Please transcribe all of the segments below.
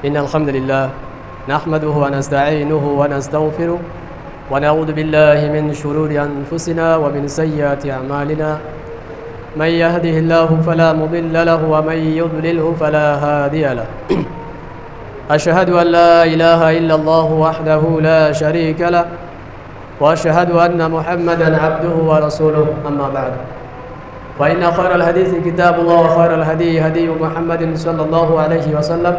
إن الحمد لله نحمده ونستعينه ونستغفره ونعوذ بالله من شرور أنفسنا ومن سيئات أعمالنا. من يهده الله فلا مضل له ومن يضلله فلا هادي له. أشهد أن لا إله إلا الله وحده لا شريك له وأشهد أن محمدا عبده ورسوله. أما بعد فإن خير الحديث كتاب الله وخير الهدي هدي محمد صلى الله عليه وسلم.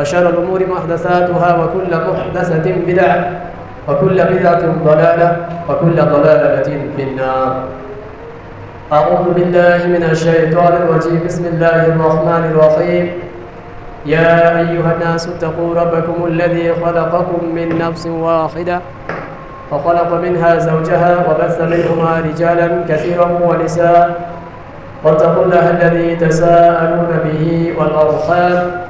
وشر الأمور محدثاتها وكل محدثة بدعة وكل بدعة ضلالة وكل ضلالة في النار. أعوذ بالله من الشيطان الرجيم. بسم الله الرحمن الرحيم. يا أيها الناس اتقوا ربكم الذي خلقكم من نفس واحدة وخلق منها زوجها وبث منهما رجالا كثيرا ونساء. واتقوا الله الذي تساءلون به والأرحام.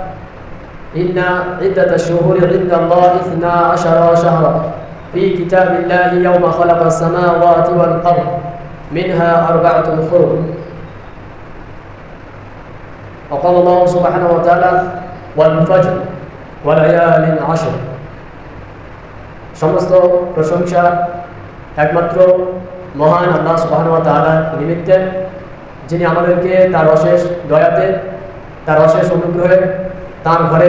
إن عدة الشهور عند الله اثنا عشر شهرا في كتاب الله يوم خلق السماوات والأرض منها أربعة حرم وقال الله سبحانه وتعالى والفجر وليال عشر সমস্ত প্রশংসা একমাত্র মহান আল্লাহ সুবাহানুয়া তাআলা নিমিত্তে যিনি আমাদেরকে তার অশেষ দয়াতে তার অশেষ অনুগ্রহে তার ঘরে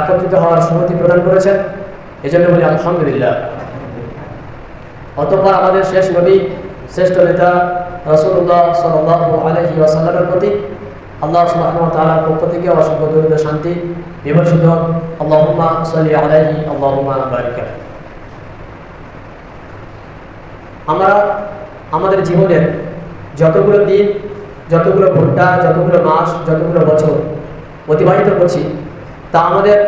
একত্রিত হওয়ার সুমতি প্রদান করেছেন এজন্য বলি, আলহামদুলিল্লাহ অতঃপর আমাদের শেষ নবী, শ্রেষ্ঠ নেতা রসুল্লাহ সাল্লাহ আলহি প্রতি আল্লাহ সুবাহ তালার পক্ষ থেকে অসংখ্য দরিদ্র শান্তি বিবর্ষিত আল্লাহুম্মা সাল্লি আলাইহি, আল্লাহুম্মা বারিক। আমরা আমাদের জীবনের যতগুলো দিন, যতগুলো ঘণ্টা, যতগুলো মাস, যতগুলো বছর অতিবাহিত করছি, তা আমাদের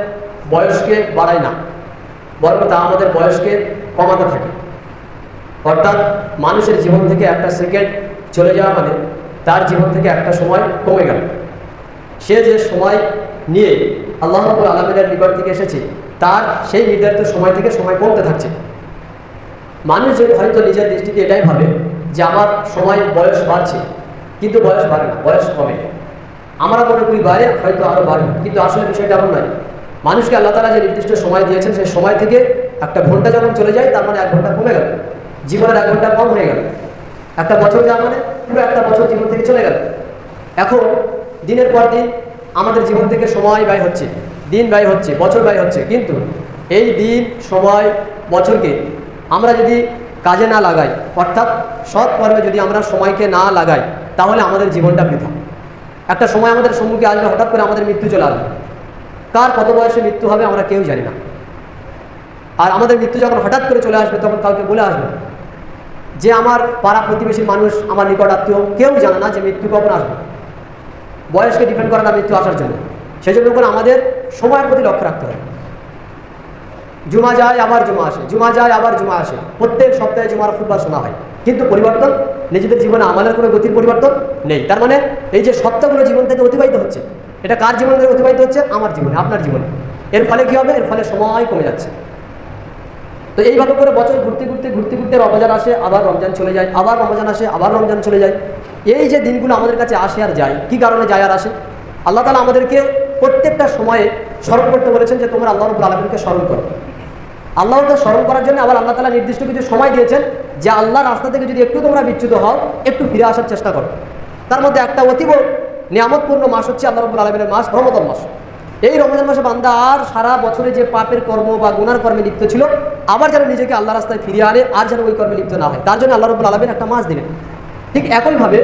বয়সকে বাড়ায় না, বরং তা আমাদের বয়সকে কমাতে থাকে। অর্থাৎ মানুষের জীবন থেকে একটা সেকেন্ড চলে যাওয়া মানে তার জীবন থেকে একটা সময় কমে গেল। সে যে সময় নিয়ে আল্লাহ রবুল আলমের নিকট থেকে এসেছে, তার সেই নির্ধারিত সময় থেকে সময় কমতে থাকছে। মানুষ হয়তো নিজের দৃষ্টিতে এটাই ভাবে যে আমার সময় বয়স বাড়ছে, কিন্তু বয়স বাড়ে না, বয়স কমে। আমরা মনে করি বাড়ে হয়তো আরও বাড়বে কিন্তু আসলে বিষয়টা এমন নয়। মানুষকে আল্লাহ তালা যে নির্দিষ্ট সময় দিয়েছেন, সেই সময় থেকে একটা ঘণ্টা যখন চলে যায়, তার মানে এক ঘণ্টা কমে গেল। জীবনের এক ঘণ্টা কম হয়ে গেল। একটা বছর যাওয়া মানে পুরো একটা বছর জীবন থেকে চলে গেল। এখন দিনের পর দিন আমাদের জীবন থেকে সময় ব্যয় হচ্ছে। দিন ব্যয় হচ্ছে, বছর ব্যয় হচ্ছে। কিন্তু এই দিন, সময়, বছরকে আমরা যদি কাজে না লাগাই, অর্থাৎ সৎ কর্মে যদি আমরা সময়কে না লাগাই, তাহলে আমাদের জীবনটা বৃথা। একটা সময় আমাদের সম্মুখে আসবে, হঠাৎ করে আমাদের মৃত্যু চলে আসবে। কার কত বয়সে মৃত্যু হবে আমরা কেউ জানি না। আর আমাদের মৃত্যু যখন হঠাৎ করে চলে আসবে, তখন কাউকে বলে আসবে যে আমার পাড়া প্রতিবেশীর মানুষ, আমার নিকট আত্মীয়, কেউ জানে না যে মৃত্যু কখন আসবে। বয়সকে ডিপেন্ড করে না মৃত্যু আসার জন্য। সেই জন্য করে আমাদের সময়ের প্রতি লক্ষ্য রাখতে হবে। জুমা যায়, আবার জুমা আসে। জুমা যায়, আবার জুমা আসে। প্রত্যেক সপ্তাহে জুমার ফুটবল শোনা হয়। কিন্তু পরিবর্তন নিজেদের জীবনে আমাদের কোনো গতির পরিবর্তন নেই। তার মানে এই যে সপ্তাহগুলো জীবন থেকে অতিবাহিত হচ্ছে, এটা কার জীবন থেকে অতিবাহিত হচ্ছে? আমার জীবনে, আপনার জীবনে। এর ফলে কী হবে? এর ফলে সময় কমে যাচ্ছে। তো এইভাবে করে বছর ঘুরতে ঘুরতে ঘুরতে ঘুরতে রমজান আসে, আবার রমজান চলে যায়, আবার রমজান আসে, আবার রমজান চলে যায়। এই যে দিনগুলো আমাদের কাছে আসে আর যায়, কি কারণে যায় আর আসে? আল্লাহ তালা আমাদেরকে প্রত্যেকটা সময়ে স্মরণ করতে বলেছেন যে তোমরা আল্লাহ রবুল আলমীকে স্মরণ করো। আল্লাহকে স্মরণ করার জন্য আবার আল্লাহ তালা নির্দিষ্ট কিছু সময় দিয়েছেন যে আল্লাহ রাস্তা থেকে যদি একটু তোমরা বিচ্যুত হও, একটু ফিরে আসার চেষ্টা করো। তার মধ্যে একটা অতীব নিয়ামতপূর্ণ মাস হচ্ছে আল্লাহ রবুল আলমিনের মাস, রমজান মাস। এই রমজান মাসে বান্দা আর সারা বছরে যে পাপের কর্ম বা গুনার কর্মে লিপ্ত ছিল, আবার যেন নিজেকে আল্লাহ রাস্তায় ফিরিয়ে আনে, আর যেন ওই কর্মে লিপ্ত না হয়। তার জন্য আল্লাহ রবুল আলমিন একটা মাস দিলেন। ঠিক একইভাবে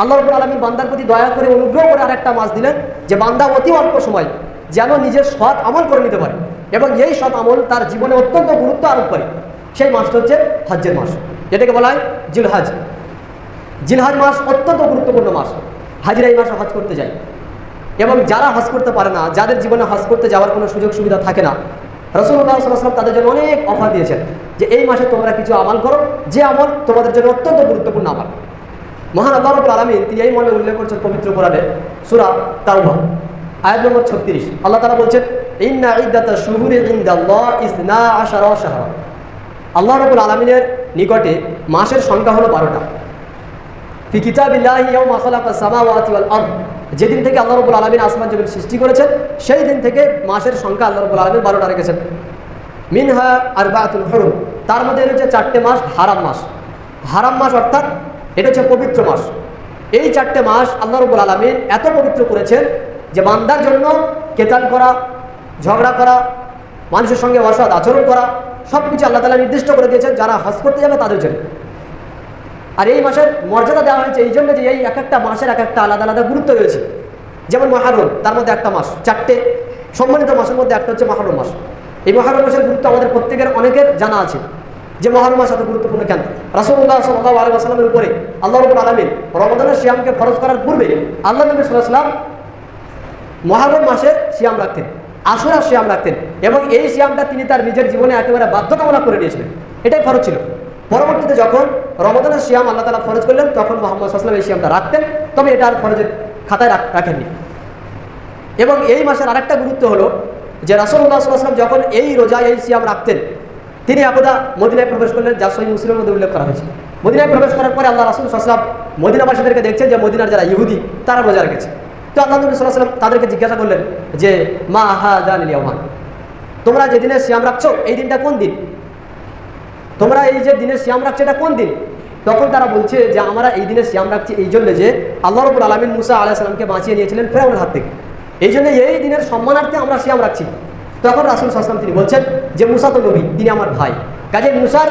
আল্লাহ রবুল আলমিন বান্দার প্রতি দয়া করে অনুগ্রহ করে আর একটা মাস দিলেন, যে বান্দা অতি অল্প সময় যেন নিজের সৎ আমল করে নিতে পারে। এবং এই সৎ আমল তার জীবনে অত্যন্ত গুরুত্ব আরোপ করে। সেই মাসটা হচ্ছে হজ্জের মাস। যেটাকে বলা হয় জিলহাজ। জিলহাজ মাস অত্যন্ত গুরুত্বপূর্ণ মাস। হাজিরা এই মাসে হজ করতে যায়। এবং যারা হজ করতে পারে না, যাদের জীবনে হজ করতে যাওয়ার কোনো সুযোগ সুবিধা থাকে না রসুল্লাহ সাল্লাম তাদের জন্য অনেক অফার দিয়েছেন যে এই মাসে তোমরা কিছু আমল করো, যে আমল তোমাদের জন্য অত্যন্ত গুরুত্বপূর্ণ আমল। মহান আল্লাহ রবুল আলমিন তিনি এই মনে উল্লেখ করছেন পবিত্র কোরআনে সুরা তাওবা, আয়াত নম্বর ছত্রিশ। আল্লাহ তারা বলছেন ইন্না আলমিনের নিকটে মাসের সংখ্যা হলো বারোটা। যেদিন থেকে আল্লাহ রবুল আলমিন আসমান জমিন সৃষ্টি করেছেন, সেই দিন থেকে মাসের সংখ্যা আল্লাহ রবুল আলমিন বারোটা রেখেছেন। মিনহা আর বাতুল হরুম। তার মধ্যে রয়েছে চারটে মাস হারাম মাস। হারাম মাস অর্থাৎ এটা হচ্ছে পবিত্র মাস। এই চারটে মাস আল্লাহ রবুল আলমিন এত পবিত্র করেছেন যে বান্দার জন্য কেতাল করা ঝগড়া করা, মানুষের সঙ্গে অসৎ আচরণ করা সব কিছু আল্লাহ তালা নির্দিষ্ট করে দিয়েছেন, যারা হজ করতে যাবে তাদের জন্য। আর এই মাসের মর্যাদা দেওয়া হয়েছে এই জন্য যে এই এক একটা মাসের এক একটা আলাদা আলাদা গুরুত্ব রয়েছে। যেমন মহারম, তার মধ্যে একটা মাস। চারটে সম্মানিত মাসের মধ্যে একটা হচ্ছে মহারম মাস। এই মহারম মাসের গুরুত্ব আমাদের প্রত্যেকের, অনেকের জানা আছে যে মহারম মাস এত গুরুত্বপূর্ণ কেন? রাসুল্লাহ সাল্লাহ আলী আসলামের উপরে আল্লাহ রবুল আলমিন রমদানের শিয়ামকে ফরজ করার পূর্বে আল্লাহ নবী সাল্লাহাম মহারম মাসে শিয়াম রাখতেন। আসুরা শিয়াম রাখতেন এবং এই শিয়ামটা তিনি তার নিজের জীবনে একেবারে বাধ্যতামূলক করে দিয়েছিলেন। এটাই ফরজ ছিল। পরবর্তীতে যখন রমদানের শিয়াম আল্লাহ তালা ফরজ করলেন, তখন মোহাম্মদ সাল্লাম এই শিয়ামটা রাখতেন। তবে এটা আর ফরজের খাতায় রাখেননি। এবং এই মাসের আরেকটা গুরুত্ব হলো যে রাসুল্লাহ সাল্লাম যখন এই রোজা এই সিয়াম রাখতেন, তিনি একদা মদিনায় প্রবেশ করলেন, যা সহি মুসলিমের মধ্যে উল্লেখ করা হয়েছে। মদিনায় প্রবেশ করার পরে আল্লাহ রাসুল সাল্লাম মদিনাবাসীদেরকে দেখছেন যে মদিনার যারা ইহুদি, তারা রোজা রেখেছে। তো আল্লাহ নবী সাল্লাম তাদেরকে জিজ্ঞাসা করলেন যে, মা হা জান ইয়মান তোমরা যেদিনে শ্যাম রাখছো, এই দিনটা কোন দিন? তোমরা এই যে দিনের শ্যাম রাখছো, এটা কোন দিন? তখন তারা বলছে যে, আমরা এই দিনে শ্যাম রাখছি এই জন্য যে আল্লাহ রবুল আলমিন মুসা আলাহ সাল্লামকে বাঁচিয়ে নিয়েছিলেন ফেরাউনের হাত থেকে। এই জন্য এই দিনের সম্মানার্থে আমরা শ্যাম রাখছি। তখন রাসুল সাসলাম তিনি বলছেন যে, মুসা তো নবী, তিনি আমার ভাই। কাজে মুসার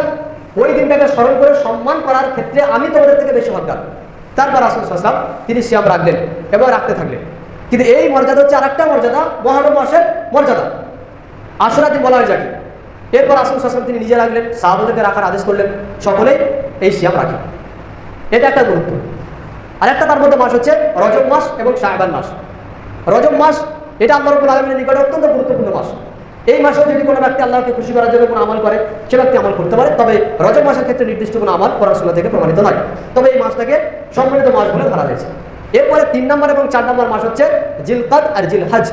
ওই দিনটাকে স্মরণ করে সম্মান করার ক্ষেত্রে আমি তোমাদের থেকে বেশি হকদার। তারপর রাসুল সাসলাম তিনি শ্যাম রাখলেন এবং রাখতে থাকলেন। কিন্তু এই মর্যাদা হচ্ছে আরেকটা মর্যাদা মহারম মাসের মর্যাদা। আশুরা দিন বলা হয় যাকে। এরপর আসুন সাসলাম তিনি নিজে রাখলেন, সাহাবদেরকে রাখার আদেশ করলেন, সকলেই এই সিয়াম রাখে। এটা একটা গুরুত্ব। আর একটা তার মধ্যে মাস হচ্ছে রজব মাস এবং শাহবান মাস। রজব মাস, এটা আল্লাহ রবুল আলমিনের নিকটে অত্যন্ত গুরুত্বপূর্ণ মাস। এই মাসে যদি কোনো ব্যক্তি আল্লাহকে খুশি করার জন্য কোনো আমল করে, সে ব্যক্তি আমল করতে পারে। তবে রজব মাসের ক্ষেত্রে নির্দিষ্ট কোনো আমল পড়াশোনা থেকে প্রমাণিত নয়। তবে এই মাসটাকে সম্মানিত মাস বলে ধরা হয়েছে। এরপরে তিন নম্বর এবং চার নম্বর মাস হচ্ছে জিলকাদ আর জিলহাজ।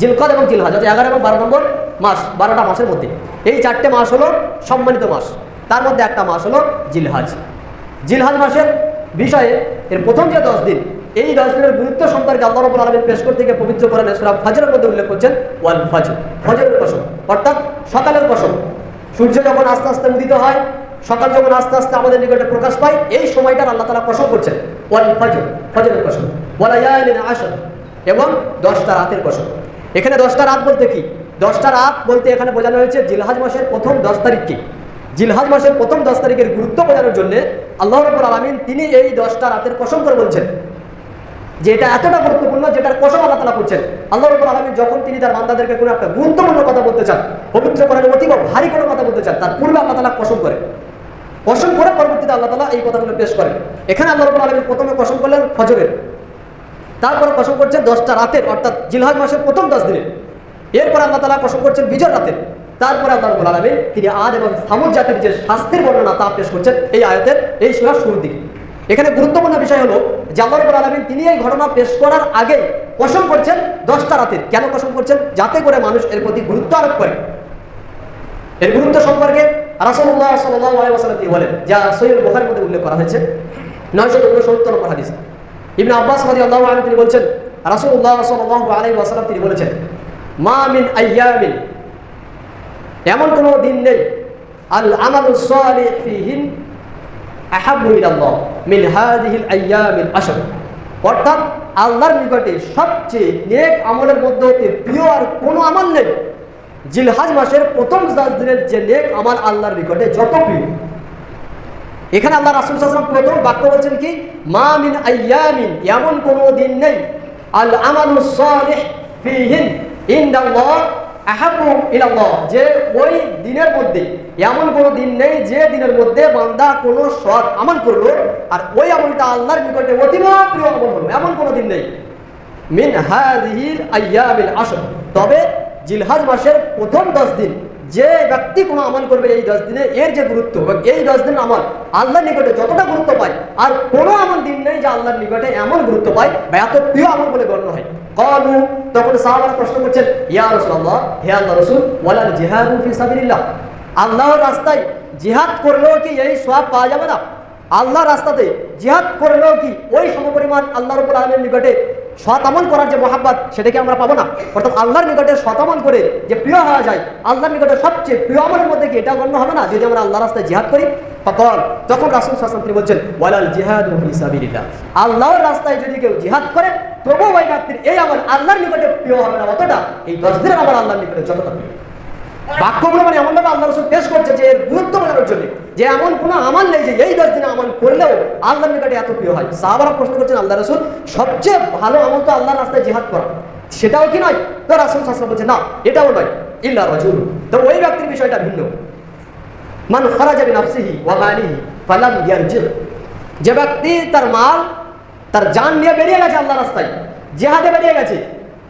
জিলকদ এবং জিলহাজ, অর্থাৎ এগারো এবং বারো নম্বর মাস, বারোটা মাসের মধ্যে। এই চারটে মাস হলো সম্মানিত মাস। তার মধ্যে একটা মাস হলো জিলহাজ। জিলহাজ মাসের বিষয়ে এর প্রথম যে দশ দিন এই দশ গুরুত্ব সম্পর্কে আল্লাহ রবুল আলমীর পেশ করতে গিয়ে পবিত্র করেন সুরাব ফাজরের মধ্যে উল্লেখ করছেন, ওয়াল ফাজর, ফজরের কসম। অর্থাৎ সকালের কসম। সূর্য যখন আস্তে আস্তে উদিত হয়, সকাল যখন আস্তে আস্তে আমাদের নিকটে প্রকাশ পায়, এই সময়টার আল্লাহ তালা কসম করছেন, ওয়াল ফজর, ফজরের কসম। ওয়ালায়ালিন আসর এবং দশটা রাতের কসম। এখানে দশটা রাত বলতে কি? দশটা রাত বলতে এখানে বোঝানো হয়েছে জিলহাজ মাসের প্রথম দশ তারিখকে। জিলহাজ মাসের প্রথম দশ তারিখের গুরুত্ব বোঝানোর জন্য আল্লাহ রবুল আলমিন তিনি এই দশটা রাতের কসম করে বলছেন। যে এটা এতটা গুরুত্বপূর্ণ, যেটার কসম তালা করছেন। আল্লাহ রবুল আলমিন যখন তিনি তার বান্দাদেরকে কোনো একটা গুরুত্বপূর্ণ কথা বলতে চান, পবিত্র করেন অতীব ভারী কোনো কথা বলতে চান, তার পূর্বে আল্লাহ তালা কসম করে। কসম করে পরবর্তীতে আল্লাহ তালা এই কথাগুলো পেশ করেন। এখানে আল্লাহ রবুল আলমিন প্রথমে কসম করলেন ফজরের। তারপরে কসম করছেন দশটা রাতের, অর্থাৎ জিলহাজ মাসের প্রথম দশ দিনে এরপর আল্লাহ তালা কসম করছেন বিজয় রাতের। তারপরে আল্লাহ রবুল আলমিন তিনি আদ এবং সামুদ জাতির যে শাস্তির বর্ণনা তা পেশ করছেন এই আয়তের, এই সুরার শুরুর দিকে। এখানে গুরুত্বপূর্ণ বিষয় হলো যে আল্লাহ আলমিন তিনি এই ঘটনা পেশ করার আগে কসম করছেন দশটা রাতের। কেন কসম করছেন? যাতে করে মানুষ এর প্রতি গুরুত্ব আরোপ করে। এর গুরুত্ব সম্পর্কে রাসুল্লাহ সাল্লাহ আলাইসাল্লাম তিনি বলেন, যা সৈয়দ বোখারের মধ্যে উল্লেখ করা হয়েছে। নয়শো উনসত্তর নম্বর হাদিস। ইবনে আব্বাস রাদি আল্লাহ আলম তিনি বলছেন রাসুল্লাহ সাল্লাহ আলাই ওয়াসাল্লাম তিনি বলেছেন, মা মিন আইয়ামিন, এমন কোনো দিন নেই আল আমালু আহাব্বু ইলাল্লাহ মিন হাদিহিল আইয়ামিল আশর। অর্থাৎ আল্লাহর নিকটে সবচেয়ে নেক আমলের মধ্যে হতে প্রিয় আর কোনো আমল নেই। জিলহাজ মাসের প্রথম দশ দিনের যে নেক আমল আল্লাহর নিকটে যত প্রিয়। এখানে আল্লাহ রাসুল সাল্লাম প্রথম বাক্য বলছেন কি? মা মিন আইয়ামিন, এমন কোনো দিন নেই। আল আমালু সালিহ ফিহিন ইনদাল্লাহ আহাবু ইলাল্লাহ, যে ওই দিনের মধ্যে, এমন কোনো দিন নেই যে দিনের মধ্যে বান্দা কোনো সৎ আমল করল, আর ওই আমলটা আল্লাহর নিকটে অতীব প্রিয় আমল হলো এমন কোনো দিন নেই। মিন হাদিহিল আইয়ামিল আসর তবে জিলহাজ মাসের প্রথম দশ দিন যে ব্যক্তি কোনো আমল করবে, এই দশ দিনে এর যে গুরুত্ব এবং এই দশ দিন আমল আল্লাহর নিকটে যতটা গুরুত্ব পায়, আর কোনো এমন দিন নেই যে আল্লাহর নিকটে এমন গুরুত্ব পায়, বা এত প্রিয় আমল বলে গণ্য হয়। কলু তখন সাহাবারা প্রশ্ন করছেন, ইয়া রাসূলুল্লাহ, হে আল্লাহ রাসূল, ওয়ালাল জিহাদু ফি সাবিলিল্লাহ? আল্লাহর রাস্তায় জিহাদ করলেও কি এই সওয়াব পাওয়া যাবে না? আল্লাহর রাস্তাতে জিহাদ করলেও কি ওই সমপরিমাণ আল্লাহ রবুল আলমের নিকটে সৎ আমল করার যে মহাব্বাত, সেটাকে আমরা পাবো না। অর্থাৎ আল্লাহর নিকটে সতামল করে যে প্রিয় হওয়া যায়, আল্লাহর নিকটে সবচেয়ে প্রিয় আমলের মধ্যে কি এটা গণ্য হবে না? যদি আমরা আল্লাহ রাস্তায় জিহাদ করি তখন তখন রাসুল হাসান তিনি বলছেন, ওয়ালাল জিহাদ আল্লাহর রাস্তায় যদি কেউ জিহাদ করে, তবুও ওই ব্যক্তির এই আমল আল্লাহর নিকটে প্রিয় হবে না। অতটা এই দশ দিনের আমার আল্লাহর নিকটে যতটা প্রিয়। বাক্যগুলো মানে এমনভাবে আল্লাহ রসুল পেশ করছে যে এর গুরুত্ব বোঝানোর জন্য, যে এমন কোনো আমল নেই যে এই দশ দিনে আমল করলেও আল্লাহর নিকটে এত প্রিয় হয়। সাহাবারা প্রশ্ন করছেন, আল্লাহ রসুল, সবচেয়ে ভালো আমল তো আল্লাহর রাস্তায় জিহাদ করা। সেটাও কি নয়? তো রাসুল শাস্ত্র বলছে না, এটাও নয়। ইল্লা রজুল তো ওই ব্যক্তির বিষয়টা ভিন্ন। মান খরাজা বিন আফসিহি ওয়া মালিহি ফালাম ইয়ারজি যে ব্যক্তি তার মাল, তার জান নিয়ে বেরিয়ে গেছে আল্লাহ রাস্তায়, জেহাদে বেরিয়ে গেছে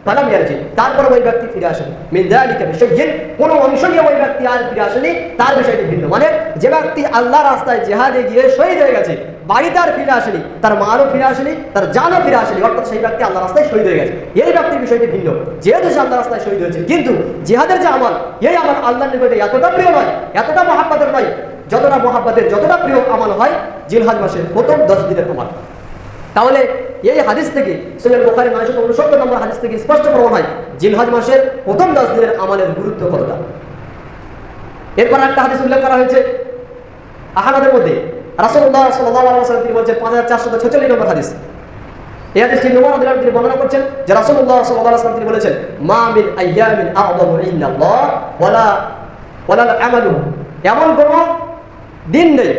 ফালাম ইয়ারজি তারপর ওই ব্যক্তি ফিরে আসেন। মিন যালিকা বিশাইয়িন কোন অংশ নিয়ে ওই ব্যক্তি আর ফিরে আসেনি। তার বিষয়টি ভিন্ন। মানে যে ব্যক্তি আল্লাহ রাস্তায় জেহাদে গিয়ে শহীদ হয়ে গেছে, বাড়িতে আর ফিরে আসেনি, তার মারও ফিরে আসেনি, তার জানও ফিরে আসেনি, অর্থাৎ সেই ব্যক্তি আল্লাহ রাস্তায় শহীদ হয়ে গেছে। এই ব্যক্তির বিষয়টি ভিন্ন। যেহেতু সে আল্লাহ রাস্তায় শহীদ হয়েছে, কিন্তু জেহাদের যে আমল, এই আমল আল্লাহর নিকটে এতটা প্রিয় নয়, এতটা মহাব্বাতের নয়, যতটা মহাব্বাতের, যতটা প্রিয় আমল হয় জিলহাজ মাসের প্রথম দশ দিনের আমল। তাহলে এই হাদিস থেকে সৈয়দ বোখারি নয়শো উনসত্তর নম্বর হাদিস থেকে স্পষ্ট প্রমাণ হয়, জিলহাজ মাসের প্রথম দশ দিনের আমলের গুরুত্ব কতটা এরপর একটা হাদিস উল্লেখ করা হয়েছে আহানাদের মধ্যে। রাসুল্লাহ সাল্লাহ তিনি বলছেন, পাঁচ হাজার চারশো ছেচল্লিশ নম্বর হাদিস। এই বর্ণনা করছেন যে বলেছেন, মা দিন নেই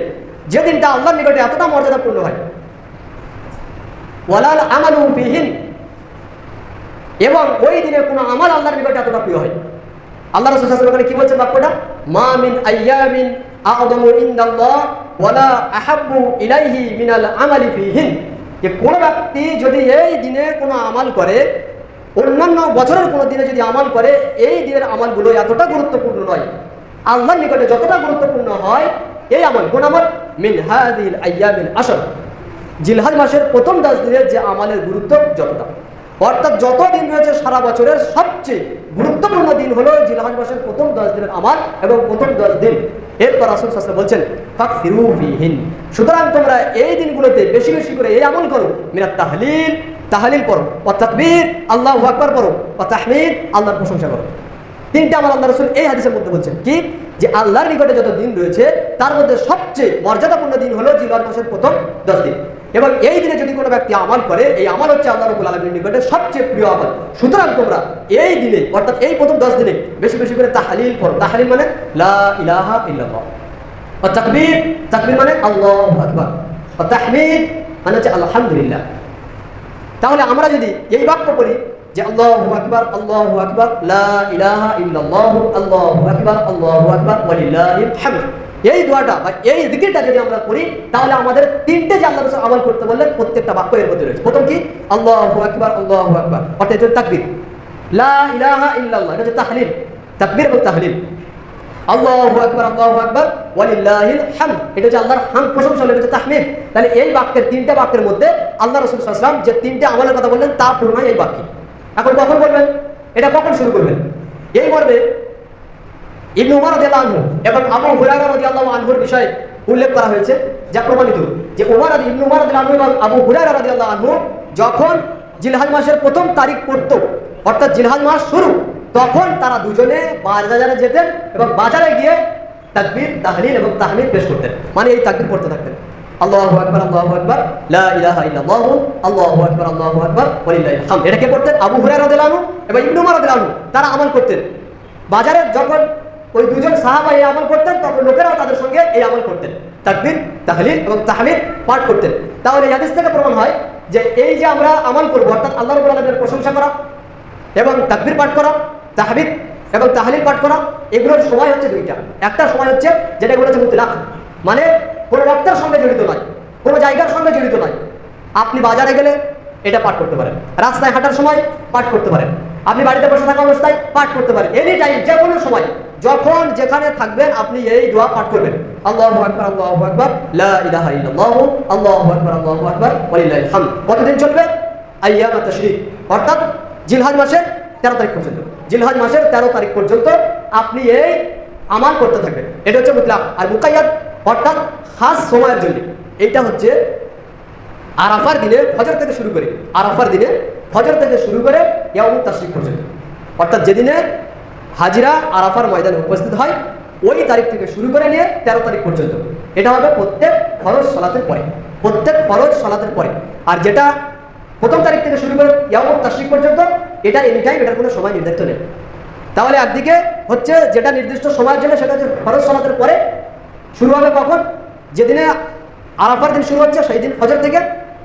যে দিনটা আল্লাহর নিকটে এতটা মর্যাদাপূর্ণ হয়। ওয়ালাল আমালু ফিহিন। এবং ওই দিনে কোনো আমল আল্লাহর নিকটে এতটা প্রিয় হয় আল্লাহ রাসূল আলাইহি কি বলছেন বাক্যটা? মা মিন আইয়ামিন আ'যামু ইনদাল্লাহ ওয়ালা আহাব্বু ইলাইহি মিনাল আমালি ফিহিন। যে কোনো ব্যক্তি যদি এই দিনে কোনো আমাল করে অন্যান্য বছরের কোনো দিনে যদি আমাল করে এই দিনের আমলগুলো এতটা গুরুত্বপূর্ণ নয়। আল্লাহর নিকটে যতটা গুরুত্বপূর্ণ হয় এই আমল কোন আমল মিন হাদিল আইয়ামিন আসর জিলহাজ মাসের প্রথম দশ দিনের যে আমালের গুরুত্ব যতটা। অর্থাৎ যত দিন রয়েছে সারা বছরের সবচেয়ে গুরুত্বপূর্ণ দিন হলো জিলহাজ মাসের প্রথম দশ দিনের আমাল এবং প্রথম দশ দিন। এরপর রাসুল শাস্ত্র বলছেন ফিরুফিহীন সুতরাং তোমরা এই দিনগুলোতে বেশি বেশি করে এই আমল করো মিনা তাহলিল তাহলিল পড়ো ও তাকবীর, আল্লাহ আকবার পড়ো ও তাহমিদ, আল্লাহর প্রশংসা করো। তিনটা আমার আল্লাহ রসুল এই হাদিসের মধ্যে বলছেন, কি? যে আল্লাহর নিকটে যত দিন রয়েছে, তার মধ্যে সবচেয়ে মর্যাদাপূর্ণ দিন হলো জিলহাজ মাসের প্রথম দশ দিন। এবং এই দিনে যদি কোনো ব্যক্তি আমল করে, এই আমল হচ্ছে আল্লাহ রবুল আলমীর নিকটে সবচেয়ে প্রিয় আমল। সুতরাং তোমরা এই দিনে, অর্থাৎ এই প্রথম দশ দিনে বেশি বেশি করে তাহালিল করো তাহালিল মানে লা ইলাহা ইল্লাল্লাহ। ও তাকবীর তাকবীর মানে আল্লাহু আকবার। ও তাহমিদ মানে হচ্ছে আলহামদুলিল্লাহ। তাহলে আমরা যদি এই বাক্য করি যে আল্লাহু আকবার আল্লাহু আকবার, লা ইলাহা ইল্লাল্লাহ, আল্লাহু আকবার আল্লাহু আকবার ওয়ালিল্লাহিল হামদ। এই দোয়াটা বা এই জিকিরটা যদি আমরা করি, তাহলে আমাদের তিনটে যে আল্লাহ রসুল আমল করতে বললেন, প্রত্যেকটা বাক্য এর মধ্যে রয়েছে। প্রথম কি? আল্লাহু আকবার আল্লাহু আকবার। অর্থাৎ এটা তাকবীর। লা ইলাহা ইল্লাল্লাহ, এটা হচ্ছে তাহলিল। তাকবীর এবং তাহলিল। আল্লাহু আকবার আল্লাহু আকবার, ওয়ালিল্লাহিল হামদ। এটা হচ্ছে আল্লাহর হাম প্রশংসা, এটা হচ্ছে তাহমিদ তাহলে এই বাক্যের, তিনটে বাক্যের মধ্যে আল্লাহ রসুল সাল্লাম যে তিনটে আমলের কথা বললেন, তা পূর্ণ এই বাক্যে। এখন কখন বলবেন? এটা কখন শুরু করবেন? এই মর্মে ইবনু উমর রাদিয়াল্লাহু এবং আবু হুরায়রা রাদিয়াল্লাহু আনহুর বিষয়ে উল্লেখ করা হয়েছে, যা প্রমাণিত যে উমর ইবনু উমর রাদিয়াল্লাহু এবং আবু হুরায়রা রাদিয়াল্লাহু আনহু যখন জিলহাজ মাসের প্রথম তারিখ পড়তো, অর্থাৎ জিলহাজ মাস শুরু, তখন তারা দুজনে বাজারে যেতেন এবং বাজারে গিয়ে তাকবীর, তাহলিল এবং তাহমিদ পেশ করতেন। মানে এই তাকবীর পড়তে থাকতেন। আল্লাহু আকবার আল্লাহু আকবার, লা ইলাহা ইল্লাল্লাহ, আল্লাহু আকবার আল্লাহু আকবার ওয়ালিল্লাহিল হামদ এটা কে পড়তেন? আবু হুরায়রা রাদিয়াল্লাহু এবং ইবনু উমর রাদিয়াল্লাহু তারা আমল করতেন। বাজারে যখন ওই দুজন সাহাবা এই আমল করতেন, তখন লোকেরাও তাদের সঙ্গে এই আমল করতেন। তাকবির, তাহলিল এবং তাহমিদ পাঠ করতেন। তাহলে হাদিস থেকে প্রমাণ হয় যে এই যে আমরা আমল করব, অর্থাৎ আল্লাহ রাব্বুল আলামিনের প্রশংসা করা এবং তাকবির পাঠ করা তাহমিদ এবং তাহলিল পাঠ করা, এগুলোর সময় হচ্ছে দুইটা। একটা সময় হচ্ছে যেটা হচ্ছে মুতলাক। মানে কোনো রক্তের সঙ্গে জড়িত নয়, কোনো জায়গার সঙ্গে জড়িত নয়। আপনি বাজারে গেলে এটা পাঠ করতে পারেন। রাস্তায় হাঁটার সময় পাঠ করতে পারেন। আপনি বাড়িতে বসে থাকা অবস্থায় পাঠ করতে পারেন। এনি টাইম যে কোনো সময়। যখন যেখানে থাকবেন, আপনি এই দোয়া পাঠ করবেন। আকবার কতদিন চলবে? অর্থাৎ জিলহজ মাসের তেরো তারিখ পর্যন্ত। জিলহজ মাসের তেরো তারিখ পর্যন্ত আপনি এই আমার করতে থাকবেন। এটা হচ্ছে মুতলাক আর মুকাইয়াদ, অর্থাৎ খাস সময়ের জন্য। এইটা হচ্ছে আরাফার দিনে ফজর থেকে শুরু করে, আরাফার দিনে ফজর থেকে শুরু করে ইয়ামুত তাশরিক পর্যন্ত। অর্থাৎ যেদিনে হাজিরা আরাফার ময়দানে উপস্থিত হয়। ওই তারিখ থেকে শুরু করে নিয়ে তেরো তারিখ পর্যন্ত। এটা হবে প্রত্যেক ফরজ সলাতের পরে। প্রত্যেক ফরজ সলাতের পরে। আর যেটা প্রথম তারিখ থেকে শুরু করে ইয়ামুত তাশরিক পর্যন্ত, এটা এনি টাইম এটার কোনো সময় নির্ধারিত নেই। তাহলে একদিকে হচ্ছে যেটা নির্দিষ্ট সময়ের জন্য, সেটা হচ্ছে ফরজ সলাতের পরে। শুরু হবে কখন? যেদিনে আরাফার দিন শুরু হচ্ছে, সেই দিন ফজর থেকে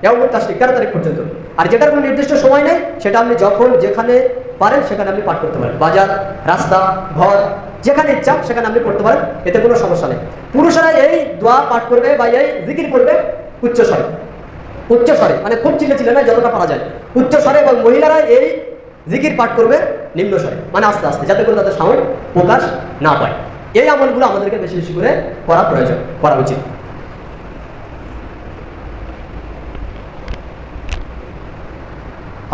ইয়ামুত তাশরিক, তেরো তারিখ পর্যন্ত। আর যেটার কোনো নির্দিষ্ট সময় নেই, সেটা আপনি যখন যেখানে পারেন, সেখানে আপনি পাঠ করতে পারেন। বাজার, রাস্তা, ঘর, যেখানে ইচ্ছা সেখানে আপনি করতে পারেন, এতে কোনো সমস্যা নেই। পুরুষেরা এই দোয়া পাঠ করবে বা এই জিকির করবে উচ্চ স্বরে। উচ্চ স্বরে মানে খুব চিলে চিলে না যতটা পারা যায়। উচ্চ স্বরে এবং মহিলারা এই জিকির পাঠ করবে নিম্ন স্বরে মানে আস্তে আস্তে, যাতে করে তাদের সাউন্ড প্রকাশ না পায়। এই আমলগুলো আমাদেরকে বেশি বেশি করে করা প্রয়োজন, করা উচিত।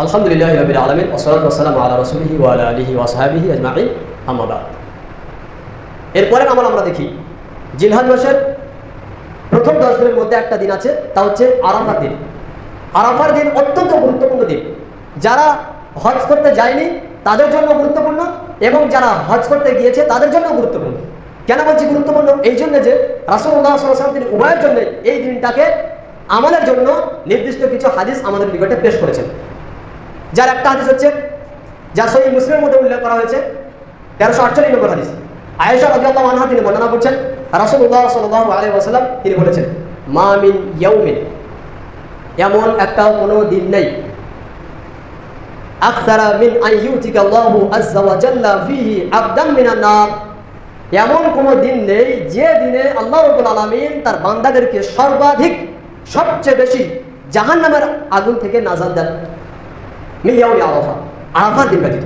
আলহামদুলিল্লাহ রবিল আলমিন, ওসলাত ওসালাম আল্লাহ রসুলহি ওয়ালা আলিহি ওয়াসাহাবিহি আজমাই আহমাবাদ এরপরে আমল আমরা দেখি, জিলহাজ মাসের প্রথম দশ দিনের মধ্যে একটা দিন আছে, তা হচ্ছে আরাফার দিন। আরাফার দিন অত্যন্ত গুরুত্বপূর্ণ দিন। যারা হজ করতে যায়নি, তাদের জন্য গুরুত্বপূর্ণ এবং যারা হজ করতে গিয়েছে, তাদের জন্য গুরুত্বপূর্ণ। কেন বলছি গুরুত্বপূর্ণ? এই জন্য যে রাসুল্লাহ সাল্লাম তিনি উভয়ের জন্য এই দিনটাকে আমলের জন্য নির্দিষ্ট কিছু হাদিস আমাদের নিকটে পেশ করেছেন। যার একটা হাদিস হচ্ছে, যা সহি মুসলিমের মধ্যে উল্লেখ করা হয়েছে, তেরোশো আটচল্লিশ নম্বর হাদিস। আয়েশা রাদিয়াল্লাহু আনহা তিনি বর্ণনা করছেন, রাসূলুল্লাহ সাল্লাল্লাহু আলাইহি ওয়াসাল্লাম তিনি বলেছেন, মা মিন ইয়াউমিন। এমন একটা কোনো দিন নেই। আকসারা মিন আন ইউতিকা আল্লাহু আযজা ওয়া জাল্লা ফীহি আবদান মিনান নার। এমন কোনো দিন নেই যে দিনে আল্লাহ রাব্বুল আলামিন তার বান্দাদেরকে সর্বাধিক, সবচেয়ে বেশি জাহান্নামের আগুন থেকে নাজাত দেন। ইয়াউমি আরাফা আরাফার দিন ব্যতীত।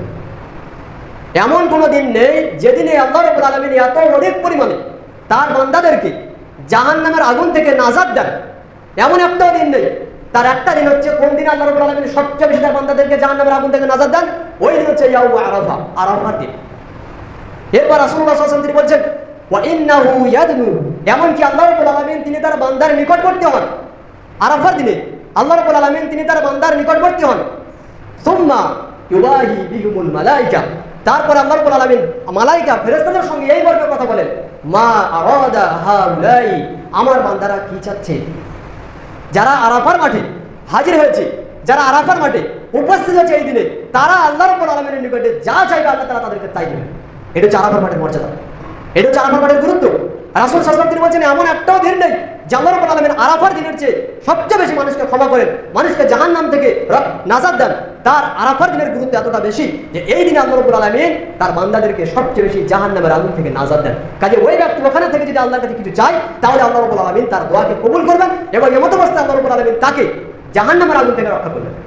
এমন কোনো দিন নেই যেদিনে আল্লাহ রবুল আলমিন এত অধিক পরিমাণে তার বান্দাদেরকে জাহান নামের আগুন থেকে নাজাদ দেন। এমন একটাও দিন নেই। তার একটা দিন হচ্ছে কোন দিন আল্লাহ রবুল আলমিন সবচেয়ে বেশি তার বান্দাদেরকে জাহান নামের আগুন থেকে নাজাদ দেন? ওই দিন হচ্ছে ইয়াউ আরাফা আরাফার দিন। এরপর সাল্লাল্লাহু আলাইহি তিনি বলছেন এমনকি আল্লাহ রবুল আলমিন তিনি তার বান্দার নিকটবর্তী হন। আরাফার দিনে আল্লাহ রবুল আলমিন তিনি তার বান্দার নিকটবর্তী হন। সুম্মা ইউবাহি বিহুমুল মালাইকা। তারপর আল্লাহ রাব্বুল আলামিন মালাইকা ফেরেশতাদের সঙ্গে এই মর্মে কথা বলেন, মা আরাদা হাউলাই আমার বান্দারা কি চাচ্ছে? যারা আরাফার মাঠে হাজির হয়েছে, যারা আরাফার মাঠে উপস্থিত হয়েছে এই দিনে, তারা আল্লাহ রাব্বুল আলামিনের নিকটে যা চাইবে আল্লাহ তাআলা তাদেরকে তাই দেবেন। এটা হচ্ছে আরাফার মাঠের মর্যাদা। এটা হচ্ছে আরাফার মাঠের গুরুত্ব। রাসূল সাল্লাল্লাহু তিনি বলছেন, এমন একটাও দিন নেই যে আল্লাহ রাব্বুল আরাফার দিনের চেয়ে সবচেয়ে বেশি মানুষকে ক্ষমা করেন, মানুষকে জাহান্নাম থেকে র- নাজাত দেন। তার আরাফার দিনের গুরুত্ব এতটা বেশি যে এই দিনে আল্লাহ রাব্বুল আলামিন তার বান্দাদেরকে সবচেয়ে বেশি জাহান্নামের আগুন থেকে নাজাত দেন। কাজে ওই ব্যক্তি ওখানে থেকে যদি আল্লাহর কাছে কিছু চায়, তাহলে আল্লাহ রাব্বুল আলামিন তার দোয়াকে কবুল করবেন এবং এমত অবস্থায় আল্লাহ রাব্বুল আলামিন তাকে জাহান্নামের আগুন থেকে রক্ষা করবেন।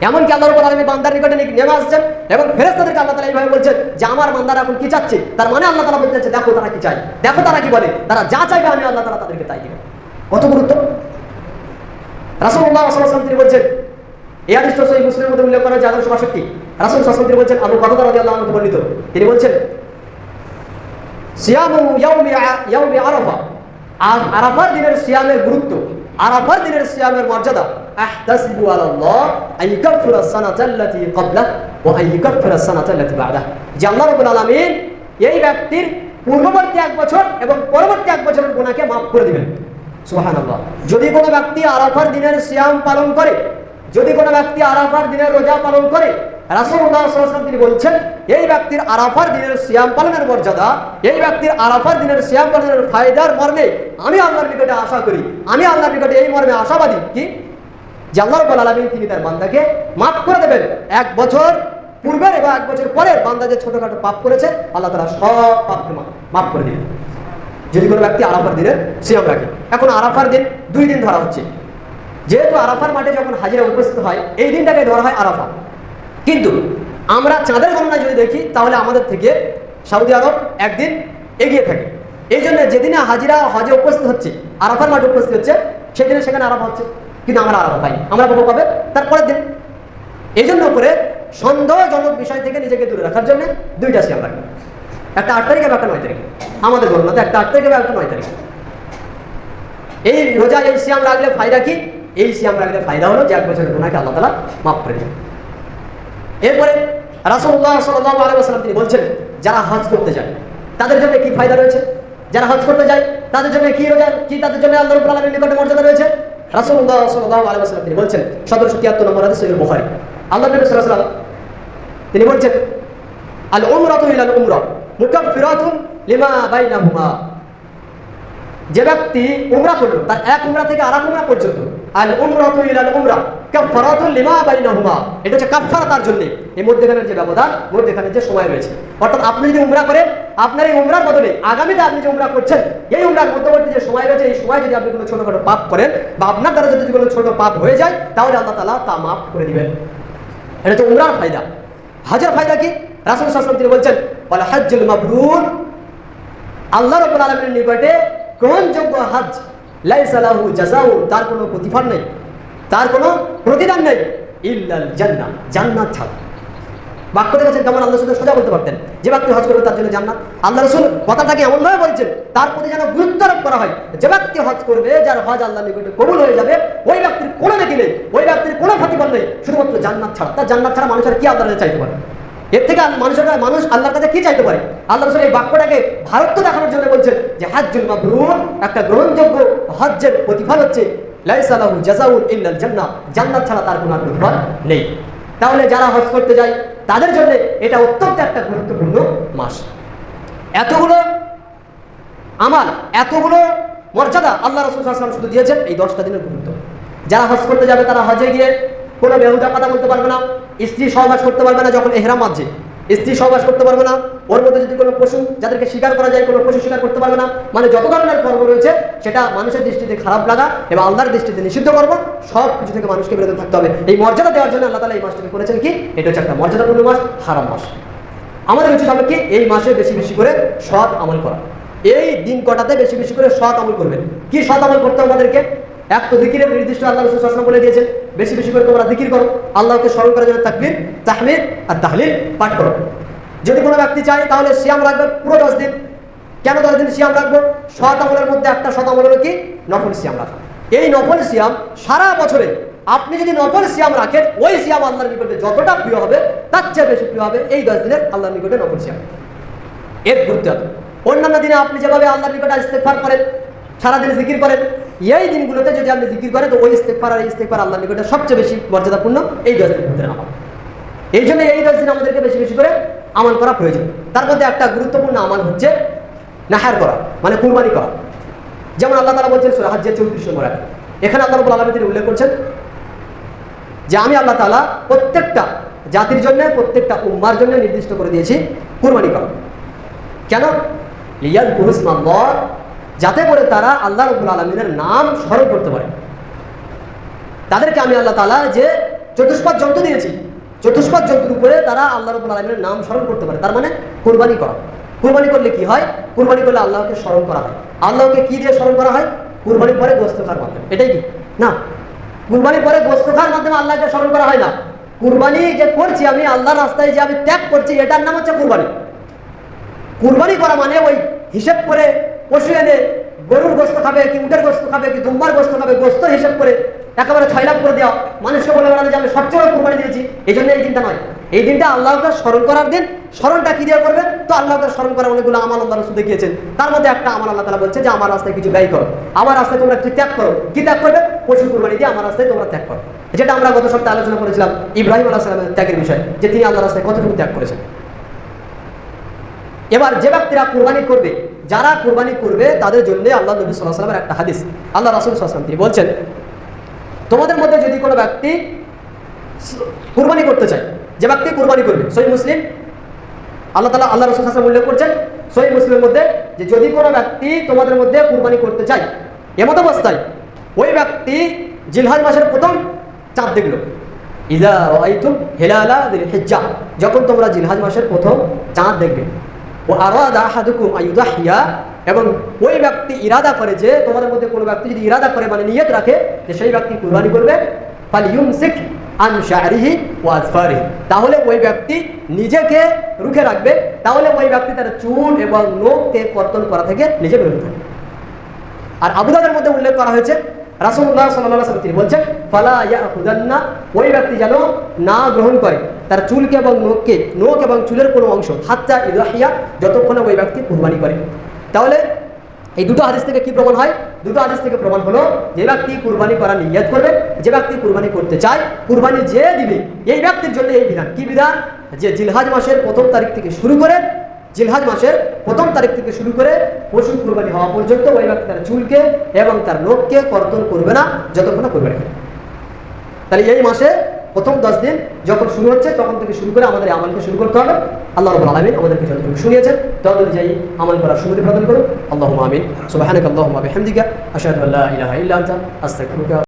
এমনকি আল্লাহ রাব্বুল আলামিন বান্দার নিকটে নেমে আসছেন এবং ফেরেশতাদেরকে আল্লাহ তাআলা এইভাবে বলছেন যে, আমার বান্দারা এখন কি চাচ্ছে? তার মানে আল্লাহ তাআলা বলতেছে দেখো তারা কি চায়। দেখো তারা কি বলে, তারা যা চাইবে আমি আল্লাহ তাআলা তাদেরকে তাই দেব। কত গুরুত্ব? ওয়াসাল্লাম তিনি বলছেন মুসলিমের মধ্যে উল্লেখ করা হয়েছে, আদর্শ বাষট্টি। তিনি বলছেন, আবু কাতাদা রাদিয়াল্লাহু আনহু বর্ণিত। তিনি বলছেন আরাফার দিনের সিয়ামের গুরুত্ব, আরাফার দিনের সিয়ামের মর্যাদা যে আল্লাহ আলামিন এই ব্যক্তির পূর্ববর্তী এক বছর এবং পরবর্তী এক বছরের গুনাহকে মাফ করে দিবেন। সুবহানাল্লাহ। যদি কোনো ব্যক্তি আরাফার দিনের সিয়াম পালন করে, যদি কোনো ব্যক্তি আরাফার দিনের রোজা পালন করে সাল্লাল্লাহু তিনি বলছেন, এই ব্যক্তির আরাফার দিনের সিয়াম পালনের মর্যাদা, এই ব্যক্তির আরাফার দিনের সিয়াম পালনের ফায়দার মর্মে আমি আল্লাহর নিকটে আশা করি, আমি আল্লাহর নিকটে এই মর্মে আশাবাদী। কি? যে আল্লাহ রাব্বুল আলামিন তিনি তার বান্দাকে মাফ করে দেবেন। এক বছর পূর্বের এবং এক বছর পরের বান্দা যে ছোটখাটো পাপ করেছে, আল্লাহ তাআলা সব পাপকে মাফ করে দিবেন। যদি কোনো ব্যক্তি আরাফার দিনের সিয়াম রাখে। এখন আরাফার দিন দুই দিন ধরা হচ্ছে। যেহেতু আরাফার মাঠে যখন হাজিরা উপস্থিত হয়, এই দিনটাকে ধরা হয় আরাফা। কিন্তু আমরা চাঁদের গণনা যদি দেখি, তাহলে আমাদের থেকে সৌদি আরব একদিন এগিয়ে থাকে। এই জন্য যেদিনে হাজিরা হজে উপস্থিত হচ্ছে, আরাফার মাঠে উপস্থিত হচ্ছে, সেদিনে সেখানে আরাফা হচ্ছে। কিন্তু আমরা আরাফা পাইনি। আমরা পাবো পাবে তারপরের দিন। এই জন্য করে সন্দেহজনক বিষয় থেকে নিজেকে দূরে রাখার জন্য দুইটা সিয়াম রাখবে। একটা আট তারিখে একটা নয় তারিখে। আমাদের গণনাতে একটা আট তারিখে একটা নয় তারিখে। এই রোজা, এই সিয়াম রাখলে ফায়দা কি? এই সিয়াম রাখলে ফায়দা হলো যে এক বছরের গুণাকে আল্লাহ তালা মাফ করে দেবে এরপরে রাসুল্লাহ সাল্লাহ আলাইসাল্লাম তিনি বলছেন, যারা হজ করতে যায়, তাদের জন্য কি ফায়দা রয়েছে? যারা হজ করতে যায়, তাদের জন্য কি রোজা, কি তাদের জন্য আল্লাহ রবুল আলমীর নিকটে মর্যাদা রয়েছে? রাসুল্লাহ সাল্লাহ আলাইসাল্লাম তিনি বলছেন, সতেরোশো তিয়াত্তর নম্বর হাদিস সহিহ বুখারী। আল্লাহ নবী তিনি বলছেন আল উমরাতু ইলাল উমরা মুকাফফিরাতুন লিমা বাইনাহুমা। যে ব্যক্তি উমরা করল, তার এক উমরা থেকে আরেক উমরা পর্যন্ত। আল উমরাতু ইলাল উমরা, কাফফারাতুন লিমা বাইনাহুমা। এটা হচ্ছে কাফফারা তার জন্য। এই মধ্যখানের যে ব্যবধান, মধ্যখানের যে সময় রয়েছে। অর্থাৎ আপনি যদি উমরা করেন, আপনার এই উমরার বদলে আগামীতে আপনি যে উমরা করছেন, এই উমরার মধ্যবর্তী যে সময় রয়েছে, এই সময় যদি আপনি কোনো ছোটখাটো পাপ করেন, বা আপনার দ্বারা যদি কোনো ছোট পাপ হয়ে যায়, তাহলে আল্লাহ তাআলা তা মাফ করে দিবেন। এটা তো উমরার ফায়দা। হাজার ফায়দা কি? রাসুল সাসলাম তিনি বলছেন বলে হাজ্জুল মাবরুর। আল্লাহ রব্বুল আলমীর নিকটে গ্রহণযোগ্য হাজ লাইসালাহু জাজাউ তার কোনো প্রতিফল নেই, তার কোনো প্রতিদান নেই, ইল্লাল জান্নাত জান্নাত ছাড়া। বাক্য দেখেছেন কেমন? আল্লাহ রসুল সোজা বলতে পারতেন। যে ব্যক্তি হজ করবে তার জন্য জান্নাত। আল্লাহ রসুল কথাটাকে এমনভাবে বলছেন? তার প্রতি যেন গুরুত্ব আরোপ করা হয়। যে ব্যক্তি হজ করবে, যার হজ আল্লাহ নিকটে কবুল হয়ে যাবে, ওই ব্যক্তির কোনো নাকি নেই, ওই ব্যক্তির কোনো প্রতিফল নেই, শুধুমাত্র জান্নাত ছাড়া। তার জান্নাত ছাড়া মানুষের কি আল্লাহ চাইতে পারে এর থেকে মানুষের মানুষ আল্লাহর কাছে কি চাইতে পারে? আল্লাহ রসুল এই বাক্যটাকে ভারত দেখানোর জন্য বলছেন যে, হাজ্জুল মাবরুর একটা গ্রহণযোগ্য হজ্জের প্রতিফল হচ্ছে ছাড়া তার কোনো নেই। তাহলে যারা হজ করতে যায়, তাদের জন্য এটা অত্যন্ত একটা গুরুত্বপূর্ণ মাস। এতগুলো আমার এতগুলো মর্যাদা শুধু দিয়েছেন, এই দশটা দিনের গুরুত্ব। যারা হজ করতে যাবে, তারা হজে গিয়ে কোনো বেহুদা কথা বলতে পারবে না, স্ত্রী সহবাস করতে পারবে না যখন এহরাম আছে স্ত্রী সহবাস করতে পারবে না, ওর মধ্যে যদি কোনো পশু যাদেরকে শিকার করা যায়, কোনো পশু শিকার করতে পারবে না মানে যত ধরনের কর্ম রয়েছে, সেটা মানুষের দৃষ্টিতে খারাপ লাগা এবং আল্লাহর দৃষ্টিতে নিষিদ্ধ কর্ম, সব কিছু থেকে মানুষকে বিরত থাকতে হবে। এই মর্যাদা দেওয়ার জন্য আল্লাহ তালা এই মাসটাকে করেছেন কি? এটা হচ্ছে একটা মর্যাদাপূর্ণ মাস, হারাম মাস। আমাদের উচিত হবে কি? এই মাসে বেশি বেশি করে সৎ আমল করা। এই দিন কটাতে বেশি বেশি করে সৎ আমল করবেন। কি সৎ আমল করতে আমাদেরকে? এক তো জিকিরের নির্দিষ্ট আল্লাহ রসুল আসলাম বলে দিয়েছেন, বেশি বেশি করে তোমরা জিকির করো, আল্লাহকে স্মরণ করার জন্য তাকবির, তাহমিদ আর তাহলিল পাঠ করো। যদি কোনো ব্যক্তি চায় তাহলে সিয়াম রাখবে পুরো দশ দিন। কেন দশ দিন সিয়াম রাখব? সৎ আমলের মধ্যে একটা সৎ আমল কি? নফল সিয়াম রাখা। এই নফল সিয়াম সারা বছরে আপনি যদি নফল সিয়াম রাখেন, ওই সিয়াম আল্লাহর নিকটে যতটা প্রিয় হবে, তার চেয়ে বেশি প্রিয় হবে এই দশ দিনের আল্লাহর নিকটে নফল সিয়াম। এর গুরুত্ব। অন্যান্য দিনে আপনি যেভাবে আল্লাহর নিকটে ইস্তেকফার করেন, সারাদিন জিকির করেন এই দিনগুলোতে যদি আপনি জিকির করেন, তো ওই ইস্তেকফার আর আল্লাহর নিকটে সবচেয়ে বেশি মর্যাদাপূর্ণ এই দশ আমল এই জন্য এই দশ দিন আমাদেরকে বেশি বেশি করে আমল করা প্রয়োজন। তার মধ্যে একটা গুরুত্বপূর্ণ আমল হচ্ছে নাহার করা মানে কুরবানি করা। যেমন আল্লাহ তালা বলছেন সুরা হাজ্যের চৌত্রিশ নম্বর। এখানে আল্লাহ রবুল আলমী তিনি উল্লেখ করছেন যে, আমি আল্লাহ তালা প্রত্যেকটা জাতির জন্য, প্রত্যেকটা উম্মার জন্য নির্দিষ্ট করে দিয়েছি কুরবানি করা। কেন? লিয়াল পুরুষ নম্বর যাতে করে তারা আল্লাহ রবুল আলমিনের নাম স্মরণ করতে পারে। তাদেরকে আমি আল্লাহ তালা যে চতুষ্পাদ যন্ত্র দিয়েছি চতুষ্পাদ যন্ত্রের উপরে তারা আল্লাহ রবুল আলমিনের নাম স্মরণ করতে পারে। তার মানে কুরবানি করা। কুরবানি করলে কি হয়? কুরবানি করলে আল্লাহকে স্মরণ করা হয়। আল্লাহকে কি দিয়ে স্মরণ করা হয়? কুরবানির পরে গোস্ত মাধ্যমে। এটাই কি? না। কুরবানির পরে গোস্ত মাধ্যমে আল্লাহকে স্মরণ করা হয় না। কুরবানি যে করছি আমি, আল্লাহর রাস্তায় যে আমি ত্যাগ করছি, এটার নাম হচ্ছে কুরবানি। কুরবানি করা মানে ওই হিসেব করে পশু এনে গরুর গোস্ত খাবে কি উটের গোস্ত খাবে কি দুম্বার গোস্ত খাবে, গোস্ত হিসেব করে একেবারে ছয় লাখ করে দেওয়া। মানুষকে বলে বেড়ানো যে আমি সবচেয়ে কুরবানি দিয়েছি, এই জন্য এই দিনটা নয়। এই দিনটা আল্লাহকে স্মরণ করার দিন। স্মরণটা কি দিয়ে করবে তো আল্লাহকে স্মরণ করার অনেকগুলো আমার আল্লাহ রসুল দেখিয়েছেন। তার মধ্যে একটা আমার আল্লাহ তালা বলছে যে, আমার রাস্তায় কিছু ব্যয় করো। আমার রাস্তায় তোমরা কিছু ত্যাগ করো। কি ত্যাগ করবে? পশু কুরবানি দিয়ে আমার রাস্তায় তোমরা ত্যাগ করো। যেটা আমরা গত সপ্তাহে আলোচনা করেছিলাম ইব্রাহিম আল্লাহ সালামের ত্যাগের বিষয়, যে তিনি আল্লাহ রাস্তায় কতটুকু ত্যাগ করেছেন। এবার যে ব্যক্তিরা কোরবানি করবে যারা কুরবানি করবে তাদের জন্য আল্লাহ নবী সাল্লাহ একটা হাদিস। আল্লাহ রাসুল সাল্লাম তিনি বলছেন, তোমাদের মধ্যে যদি কোনো ব্যক্তি কুরবানি করতে চায়, যে ব্যক্তি কোরবানি করবে সই মুসলিম, আল্লাহ তালা আল্লাহ রসুল হাসান উল্লেখ করছেন সই মুসলিমের মধ্যে যে যদি কোনো ব্যক্তি তোমাদের মধ্যে কুরবানি করতে চায়, এমত অবস্থায় ওই ব্যক্তি জিলহাজ মাসের প্রথম চাঁদ দেখল। ইদা হেলা যিল হিজ্জা যখন তোমরা জিলহাজ মাসের প্রথম চাঁদ দেখবে। ও আরাদা আইয়ুদাহিয়া এবং ওই ব্যক্তি ইরাদা করে যে তোমাদের মধ্যে কোনো ব্যক্তি যদি ইরাদা করে মানে নিয়ত রাখে, যে সেই ব্যক্তি কুরবানি করবে। ফালিয়ুমসিক আন শাহরিহি তাহলে ওই ব্যক্তি নিজেকে রুখে রাখবে। তাহলে ওই ব্যক্তি তার চুল এবং নোখকে কর্তন করা থেকে নিজে বিরত থাকবে আর আবুদাদের মধ্যে উল্লেখ করা হয়েছে রাসুল্লাহ সাল্লাহ তিনি বলছেন, ফালা ইয়াহুদান্না ওই ব্যক্তি যেন না গ্রহণ করে। তার চুলকে এবং নখকে নখ এবং চুলের কোনো অংশ হাতটা ইদাহিয়া যতক্ষণে ওই ব্যক্তি কুরবানি করে। তাহলে এই দুটো হাদিস থেকে কি প্রমাণ হয়? দুটো হাদিস থেকে প্রমাণ হলো, যে ব্যক্তি কুরবানি করার নিয়ত করবে, যে ব্যক্তি কুরবানি করতে চায়, কুরবানি যে দিবে, এই ব্যক্তির জন্য এই বিধান। কি বিধান? যে জিলহাজ মাসের প্রথম তারিখ থেকে শুরু করে, জিলহাজ মাসের প্রথম তারিখ থেকে শুরু করে পশু কুরবানি হওয়া পর্যন্ত ওই ব্যক্তি তার চুলকে এবং তার লোককে কর্তন করবে না, যতক্ষণ করবে তাহলে এই মাসে প্রথম দশ দিন যখন শুরু হচ্ছে, তখন থেকে শুরু করে আমাদের আমলকে শুরু করতে হবে। আল্লাহ রবুল আলমিন আমাদেরকে যতটুকু শুনিয়েছেন তত আমল করার সুবিধা প্রদান করুন। আল্লাহ আমিন। সুবাহানক আল্লাহ হামদিকা আশহাদু আল্লাহ ইলাহা